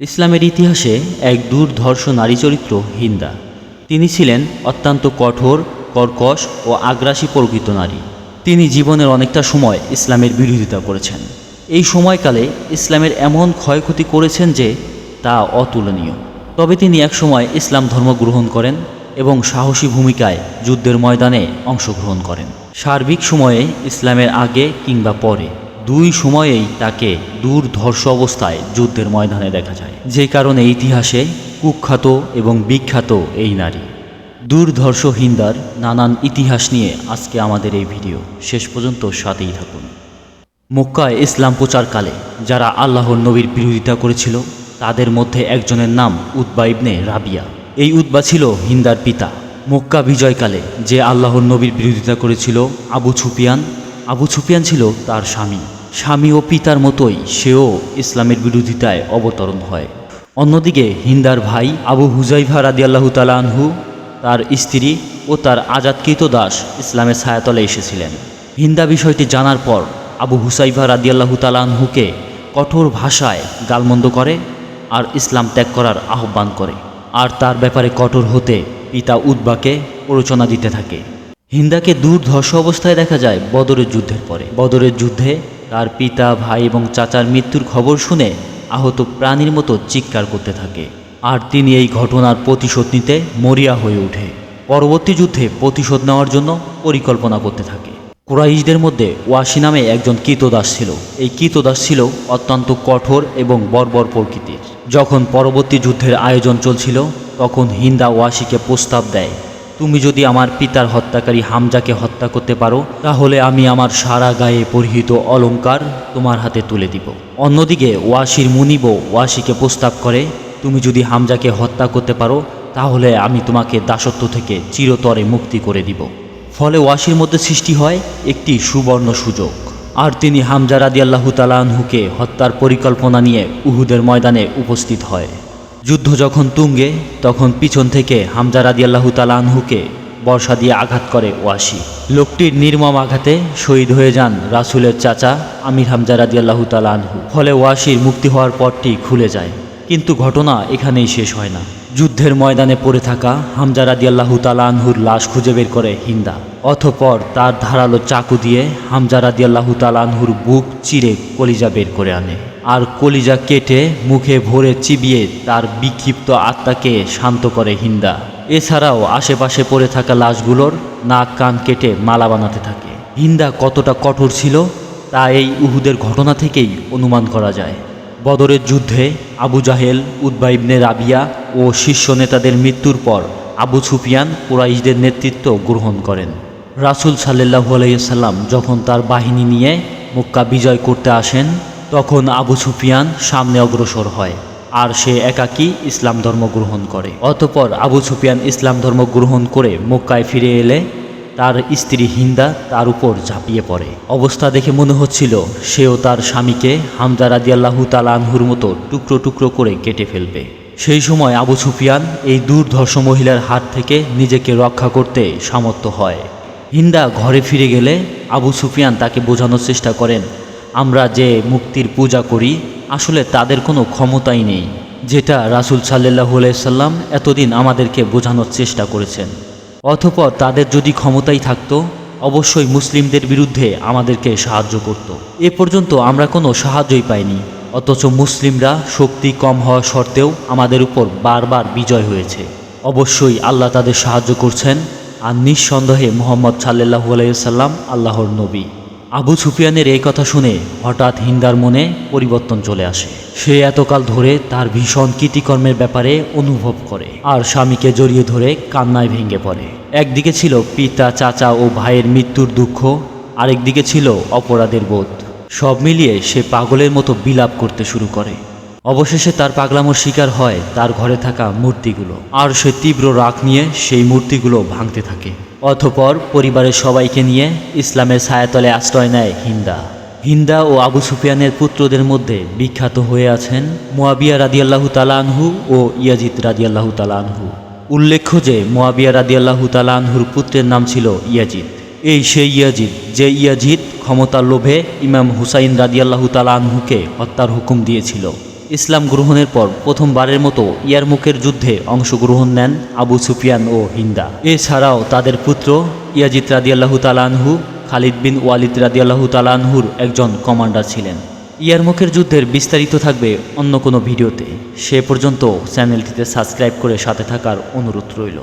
ইসলামের ইতিহাসে এক দুর্ধর্ষ নারী চরিত্র হিন্দা তিনি ছিলেন অত্যন্ত কঠোর, কর্কশ ও আগ্রাসী প্রকৃত নারী। তিনি জীবনের অনেকটা সময় ইসলামের বিরোধিতা করেছেন। এই সময়কালে ইসলামের এমন ক্ষয়ক্ষতি করেছেন যে তা অতুলনীয়। তবে তিনি একসময় ইসলাম ধর্ম গ্রহণ করেন এবং সাহসী ভূমিকায় যুদ্ধের ময়দানে অংশগ্রহণ করেন। সার্বিক সময়ে ইসলামের আগে কিংবা পরে দুই সময়েই তাকে দুর্ধর্ষ অবস্থায় যুদ্ধের ময়দানে দেখা যায়। যে কারণে ইতিহাসে কুখ্যাত এবং বিখ্যাত এই নারী। দুর্ধর্ষ হিন্দার নানান ইতিহাস নিয়ে আজকে আমাদের এই ভিডিও। শেষ পর্যন্ত সাথেই থাকুন। মক্কায় ইসলাম প্রচারকালে যারা আল্লাহর নবীর বিরোধিতা করেছিল, তাদের মধ্যে একজনের নাম উদ্বা ইবনে রাবিয়া। এই উদ্বা ছিল হিন্দার পিতা। মক্কা বিজয়কালে যে আল্লাহর নবীর বিরোধিতা করেছিল আবু ছুপিয়ান আবু ছুপিয়ান ছিল তার স্বামী। স্বামী ও পিতার মতোই সেও ইসলামের বিরোধিতায় অবতরণ হয়। অন্যদিকে হিন্দার ভাই আবু হুজাইভা রাদিয়াল্লাহু তালা আনহু, তার স্ত্রী ও তার আজাদকৃত দাস ইসলামের ছায়াতলে এসেছিলেন। হিন্দা বিষয়টি জানার পর আবু হুসাইভা রাদিয়াল্লাহু তালানহুকে কঠোর ভাষায় গালমন্দ করে আর ইসলাম ত্যাগ করার আহ্বান করে। আর তার ব্যাপারে কঠোর হতে পিতা উদ্বাকে প্ররোচনা দিতে থাকে। হিন্দাকে দুর্ধর্ষ অবস্থায় দেখা যায় বদরের যুদ্ধের পরে। বদরের যুদ্ধে তার পিতা, ভাই এবং চাচার মৃত্যুর খবর শুনে আহত প্রাণীর মতো চিৎকার করতে থাকে। আর তিনি এই ঘটনার প্রতিশোধ নিতে মরিয়া হয়ে ওঠে। পরবর্তী যুদ্ধে প্রতিশোধ নেওয়ার জন্য পরিকল্পনা করতে থাকে। কুরাইশদের মধ্যে ওয়াসি নামে একজন কীতদাস ছিল। এই কীতদাস ছিল অত্যন্ত কঠোর এবং বর্বর প্রকৃতির। যখন পরবর্তী যুদ্ধের আয়োজন চলছিল, তখন হিন্দা ওয়াসিকে প্রস্তাব দেয় তুমি যদি আমার পিতার হত্যাকারী হামজাকে হত্যা করতে পারো, তাহলে আমি আমার সারা গায়ে পরিহিত অলংকার তোমার হাতে তুলে দিব। অন্যদিকে ওয়াসির মুনিব ওয়াসিকে প্রস্তাব করে, তুমি যদি হামজাকে হত্যা করতে পারো, তাহলে আমি তোমাকে দাসত্ব থেকে চিরতরে মুক্তি করে দিব। ফলে ওয়াসির মধ্যে সৃষ্টি হয় একটি সুবর্ণ সুযোগ। আর তিনি হামজা রাদিয়াল্লাহু তালানহুকে হত্যার পরিকল্পনা নিয়ে উহুদের ময়দানে উপস্থিত হয়। যুদ্ধ যখন তুঙ্গে, তখন পিছন থেকে হামজা রাদিয়াল্লাহু তালানহুকে বর্ষা দিয়ে আঘাত করে ওয়াসি। লোকটির নির্মম আঘাতে শহীদ হয়ে যান রাসুলের চাচা আমির হামজা রাদিয়াল্লাহু তালানহু ফলে ওয়াসির মুক্তি হওয়ার পরটি খুলে যায়। কিন্তু ঘটনা এখানেই শেষ হয় না। যুদ্ধের ময়দানে পড়ে থাকা হামজা রাদিয়াল্লাহু তালানহুর লাশ খুঁজে বের করে হিন্দা। অথপর তার ধারালো চাকু দিয়ে হামজা রাদিয়াল্লাহু তালানহুর বুক চিরে কলিজা বের করে আনে। আর কলিজা কেটে মুখে ভরে চিবিয়ে তার বিক্ষিপ্ত আত্মাকে শান্ত করে হিন্দা। এছাড়াও আশেপাশে পড়ে থাকা লাশগুলোর নাক কান কেটে মালা বানাতে থাকে। হিন্দা কতটা কঠোর ছিল, তা এই উহুদের ঘটনা থেকেই অনুমান করা যায়। বদরের যুদ্ধে আবু জাহেল উদ্বাইবনে রাবিয়া ও শীর্ষ নেতাদের মৃত্যুর পর আবু সুফিয়ান কুরাইশদের নেতৃত্ব গ্রহণ করেন। রাসুল সাল্লাহু আলাইসাল্লাম যখন তার বাহিনী নিয়ে মক্কা বিজয় করতে আসেন তখন আবু সুফিয়ান সামনে অগ্রসর হয় আর সে একাকী ইসলাম ধর্ম গ্রহণ করে। অতপর আবু সুফিয়ান ইসলাম ধর্ম গ্রহণ করে মক্কায় ফিরে এলে তার স্ত্রী হিন্দা তার উপর ঝাঁপিয়ে পড়ে। অবস্থা দেখে মনে হচ্ছিল সেও তার স্বামীকে হামজা রাদিয়াল্লাহু তালানহুর মতো টুকরো টুকরো করে কেটে ফেলবে। সেই সময় আবু সুফিয়ান এই দুর্ধর্ষ মহিলার হাত থেকে নিজেকে রক্ষা করতে সামর্থ্য হয়। হিন্দা ঘরে ফিরে গেলে আবু সুফিয়ান তাকে বোঝানোর চেষ্টা করেন আমরা যে মুক্তির পূজা করি, আসলে তাদের কোনো ক্ষমতাই নেই। যেটা রাসুল সাল্লাহু সাল্লাম এতদিন আমাদেরকে বোঝানোর চেষ্টা করেছেন। অথপর তাদের যদি ক্ষমতাই থাকতো, অবশ্যই মুসলিমদের বিরুদ্ধে আমাদেরকে সাহায্য করত। এ পর্যন্ত আমরা কোনো সাহায্যই পাইনি। অথচ মুসলিমরা শক্তি কম হওয়া সত্ত্বেও আমাদের উপর বারবার বিজয় হয়েছে। অবশ্যই আল্লাহ তাদের সাহায্য করছেন। আর নিঃসন্দেহে মোহাম্মদ সাল্লাহু আলাইসাল্লাম আল্লাহর নবী। আবু সুফিয়ানের এই কথা শুনে হঠাৎ হিন্দার মনে পরিবর্তন চলে আসে। সে এতকাল ধরে তার ভীষণ কৃতিকর্মের ব্যাপারে অনুভব করে আর স্বামীকে জড়িয়ে ধরে কান্নায় ভেঙে পড়ে। একদিকে ছিল পিতা, চাচা ও ভাইয়ের মৃত্যুর দুঃখ, আরেকদিকে ছিল অপরাধের বোধ। সব মিলিয়ে সে পাগলের মতো বিলাপ করতে শুরু করে। অবশেষে তার পাগলামোর শিকার হয় তার ঘরে থাকা মূর্তিগুলো। আর সে তীব্র রাগ নিয়ে সেই মূর্তিগুলো ভাঙতে থাকে। অথপর পরিবারের সবাইকে নিয়ে ইসলামের ছায়াতলে আশ্রয় নেয় হিন্দা। হিন্দা ও আবু সুফিয়ানের পুত্রদের মধ্যে বিখ্যাত হয়ে আছেন মোয়াবিয়া রাদিয়াল্লাহু তালানহু ও ইয়াজিদ রাদিয়াল্লাহু তালানহু উল্লেখ্য যে মোয়াবিয়া রাদিয়াল্লাহু তালানহুর পুত্রের নাম ছিল ইয়াজিদ। এই সেই ইয়াজিদ, যে ইয়াজিদ ক্ষমতার লোভে ইমাম হুসাইন রাদিয়াল্লাহু তালানহুকে হত্যার হুকুম দিয়েছিল। ইসলাম গ্রহণের পর প্রথমবারের মতো ইয়ারমুকের যুদ্ধে অংশগ্রহণ নেন আবু সুফিয়ান ও হিন্দা। এছাড়াও তাদের পুত্র ইয়াজিদ রাদিয়াল্লাহু তালানহু খালিদ বিন ওয়ালিদ রাদিয়াল্লাহু তালানহুর একজন কমান্ডার ছিলেন। ইয়ারমুখের যুদ্ধের বিস্তারিত থাকবে অন্য কোনো ভিডিওতে। সে পর্যন্ত চ্যানেলটিতে সাবস্ক্রাইব করে সাথে থাকার অনুরোধ রইল।